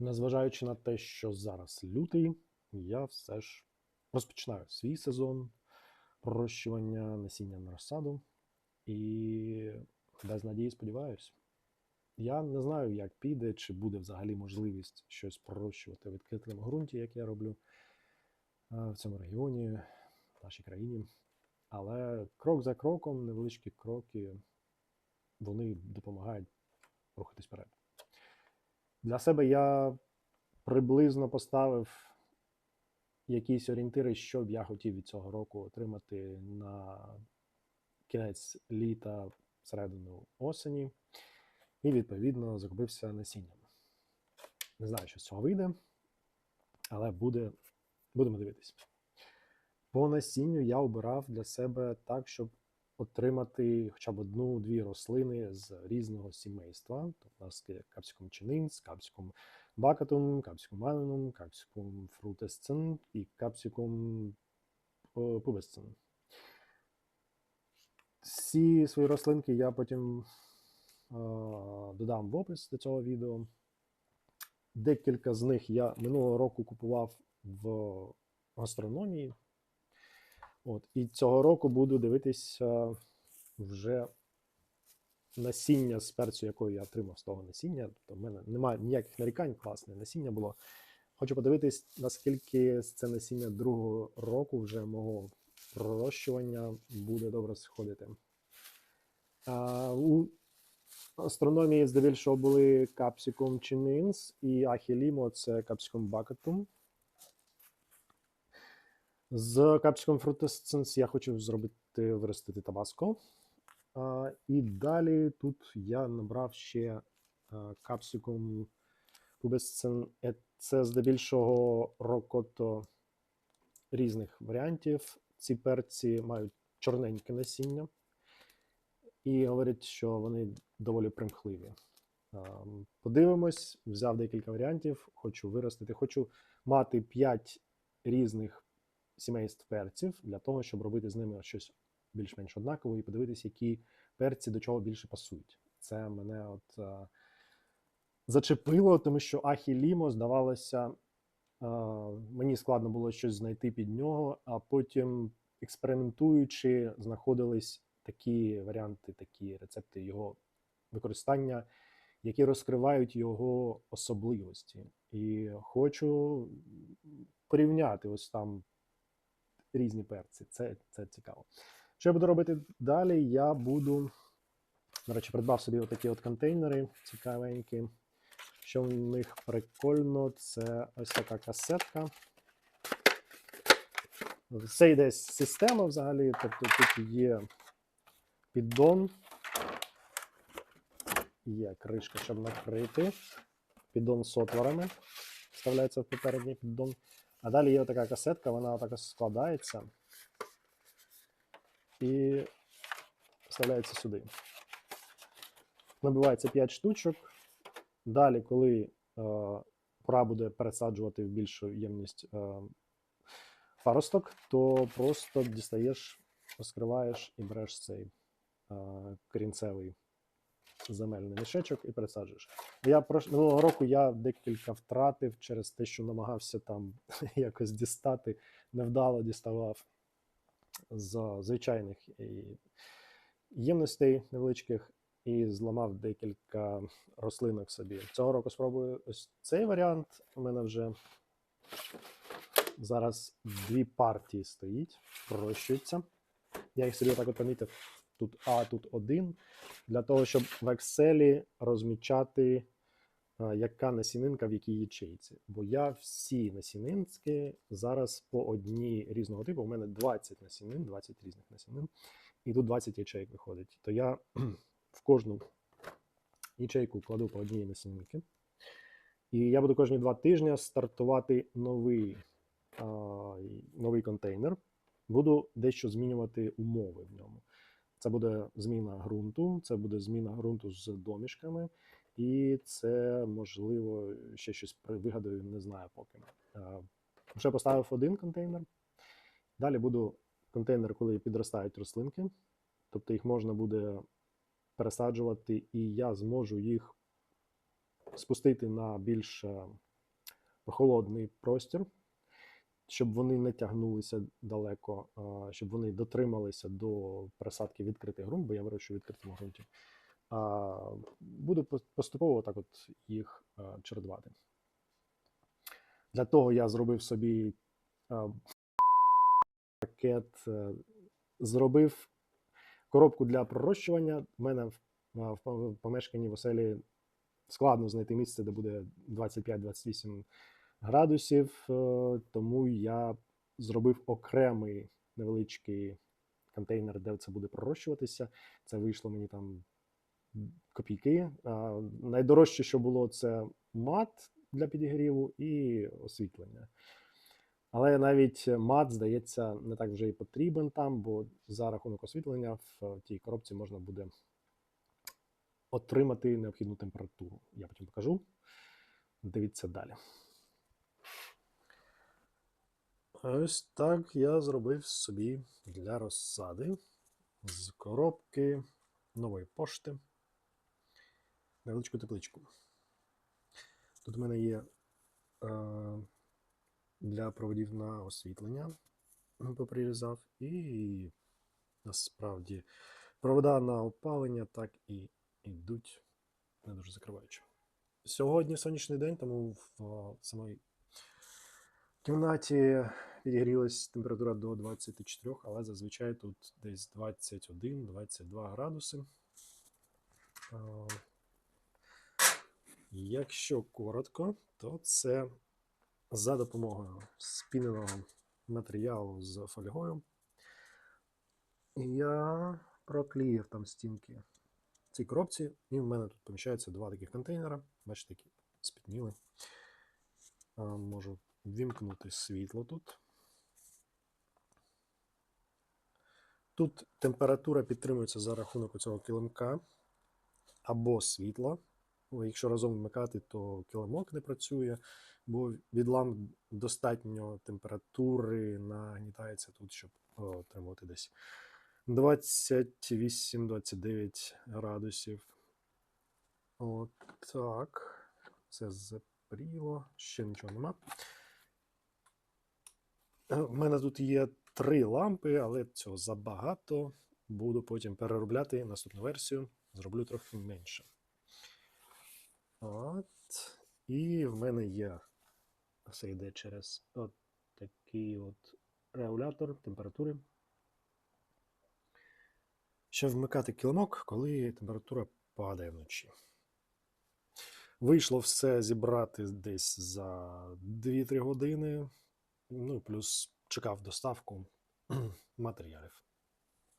Незважаючи на те, що зараз лютий, я все ж розпочинаю свій сезон пророщування насіння на розсаду і без надії сподіваюся. Я не знаю, як піде, чи буде взагалі можливість щось пророщувати в відкритому ґрунті, як я роблю е, в цьому регіоні, в нашій країні. Але крок за кроком, невеличкі кроки, вони допомагають рухатись вперед. Для себе я приблизно поставив якісь орієнтири, що б я хотів від цього року отримати на кінець літа, середину осені, і відповідно закупився насінням. Не знаю, що з цього вийде, але буде, будемо дивитися. По насінню я обирав для себе так, щоб отримати хоча б одну-дві рослини з різного сімейства. Тобто у нас є капсикум чининс, капсикум бакатум, капсикум малинум, капсикум фрутесцен і капсикум е, пубесцен. Всі свої рослинки я потім е, додам в опис до цього відео. Декілька з них я минулого року купував в гастрономії. От, і цього року буду дивитися вже насіння з перцю, якої я отримав з того насіння. Тобто в мене немає ніяких нарікань, класне насіння було. Хочу подивитись, наскільки це насіння другого року вже мого пророщування буде добре сходити. А, у астрономії здебільшого були капсикум чининс і ахілімо це капсикум бакатум. З капсиком фрутесценс я хочу зробити виростити табаско. І далі тут я набрав ще капсикум пубесцен. Це здебільшого рокото різних варіантів. Ці перці мають чорненьке насіння, і говорять, що вони доволі примхливі. Подивимось, взяв декілька варіантів, хочу виростити. Хочу мати 5 різних сімейств перців для того, щоб робити з ними щось більш-менш однакове і подивитися, які перці до чого більше пасують. Це мене от а, зачепило, тому що Ахілімо, здавалося, а, мені складно було щось знайти під нього, а потім, експериментуючи, знаходились такі варіанти, такі рецепти його використання, які розкривають його особливості. І хочу порівняти ось там різні перці. Це, це цікаво. Що я буду робити далі? Я буду, до речі, придбав собі отакі от контейнери цікавенькі. Що в них прикольно, це ось така касетка. Це йде система взагалі, тобто тут є піддон, є кришка, щоб накрити. Піддон з отворами. Вставляється в попередній піддон. А далі є така касетка, вона так складається і вставляється сюди. Набивається 5 штучок. Далі, коли е, пора буде пересаджувати в більшу ємність е, паросток, то просто дістаєш, розкриваєш і береш цей е, корінцевий земельний мішечок і пересаджуєш. Я минулого року я декілька втратив через те, що намагався там якось дістати, невдало діставав з звичайних ємностей невеличких і зламав декілька рослинок собі. Цього року спробую ось цей варіант. У мене вже зараз дві партії стоїть, пророщуються. Я їх собі так от помітив. Тут А, тут один, для того, щоб в Excel розмічати, яка насінинка в якій ячейці. Бо я всі насінинки зараз по одній різного типу. У мене 20 насінин, 20 різних насінин, і тут 20 ячейок виходить. То я в кожну ячейку кладу по одній насінинки. І я буду кожні два тижні стартувати новий, а, новий контейнер. Буду дещо змінювати умови в ньому. Це буде зміна ґрунту, це буде зміна ґрунту з домішками, і це можливо ще щось вигадаю, не знаю поки. Е, Вже поставив один контейнер. Далі буду контейнер, коли підростають рослинки, тобто їх можна буде пересаджувати, і я зможу їх спустити на більш е, холодний простір, щоб вони не тягнулися далеко, щоб вони дотрималися до пересадки в відкритий ґрунт, бо я вирощую в відкритому ґрунті. Буду поступово так от їх чередувати. Для того я зробив собі пакет, е, зробив коробку для пророщування. У мене в помешканні в оселі складно знайти місце, де буде 25-28 градусів, е, тому я зробив окремий невеличкий контейнер, де це буде пророщуватися. Це вийшло мені там копійки. Найдорожче, що було, це мат для підігріву і освітлення. Але навіть мат, здається, не так вже і потрібен там, бо за рахунок освітлення в тій коробці можна буде отримати необхідну температуру. Я потім покажу. Дивіться далі. Ось так я зробив собі для розсади з коробки нової пошти. Невеличку тепличку. Тут у мене є е, для проводів на освітлення поприрізав, і насправді провода на опалення так і йдуть не дуже закриваючи. Сьогодні сонячний день, тому в е, самій кімнаті підігрілась температура до 24, але зазвичай тут десь 21-22 градуси. Якщо коротко, то це за допомогою спіненого матеріалу з фольгою. Я проклеїв там стінки в цій коробці, і в мене тут поміщаються два таких контейнера. Бачите, які спітніли. Можу вімкнути світло тут. Тут температура підтримується за рахунок цього килимка або світла. Якщо разом вмикати, то килимок не працює, бо від ламп достатньо температури нагнітається тут, щоб отримувати десь 28-29 градусів. От так. Це запріло, ще нічого нема. У мене тут є три лампи, але цього забагато. Буду потім переробляти наступну версію. Зроблю трохи менше. От. І в мене є. Все йде через от такий от регулятор температури. Щоб вмикати килимок, коли температура падає вночі. Вийшло все зібрати десь за 2-3 години. Ну, плюс чекав доставку матеріалів.